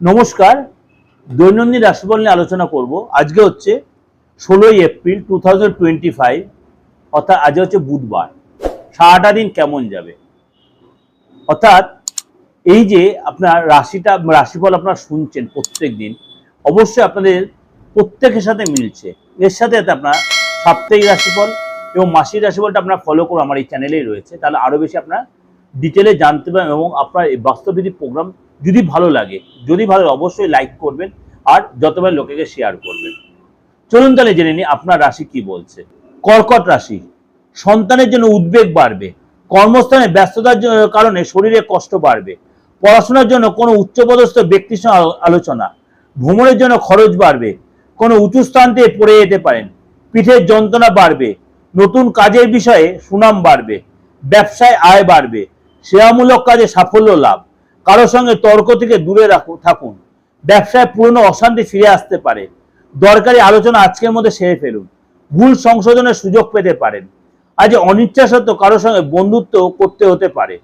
নমস্কার, দৈনন্দিন রাশিফল নিয়ে আলোচনা করব। আজকে হচ্ছে ষোলোই April two thousand twenty five, অর্থাৎ আজ হচ্ছে বুধবার। সারাটা দিন কেমন যাবে? অর্থাৎ এই যে আপনার রাশিটা, রাশিফল আপনারা শুনছেন প্রত্যেক দিন, অবশ্যই আপনাদের প্রত্যেকের সাথে মিলছে। এর সাথে সাথে আপনার সাপ্তাহিক রাশিফল এবং মাসিক রাশিফলটা আপনারা ফলো করুন আমার এই চ্যানেলেই রয়েছে। তাহলে আরও বেশি আপনার ডিটেলে জানতে পারবেন এবং আপনার এই বাস্তববিধি প্রোগ্রাম যদি ভালো লাগে, যদি ভালো অবশ্যই লাইক করবেন আর যতবার লোকেকে শেয়ার করবেন। চলুন তাহলে জেনে নিই আপনার রাশি কি বলছে। কর্কট রাশি, সন্তানের জন্য উদ্বেগ বাড়বে, কর্মস্থানে ব্যস্ততার কারণে শরীরে কষ্ট বাড়বে, পড়াশোনার জন্য কোনো উচ্চপদস্থ ব্যক্তির সঙ্গে আলোচনা, ভ্রমণের জন্য খরচ বাড়বে, কোনো উঁচু স্থান থেকে পড়ে যেতে পারেন, পিঠের যন্ত্রণা বাড়বে, নতুন কাজের বিষয়ে সুনাম বাড়বে, ব্যবসায় আয় বাড়বে সেবামূলক কাজে সাফল্য লাভ। কারও সঙ্গে তর্ক থেকে দূরে থাকুন। ব্যবসায় পুরনো অশান্তি ফিরে আসতে পারে। দরকারি আলোচনা আজকের মধ্যে সেরে ফেলুন। ভুল সংশোধনের সুযোগ পেতে পারেন। আজ অনিচ্ছা সত্ত্বেও কারোর সঙ্গে বন্ধুত্ব করতে হতে পারে।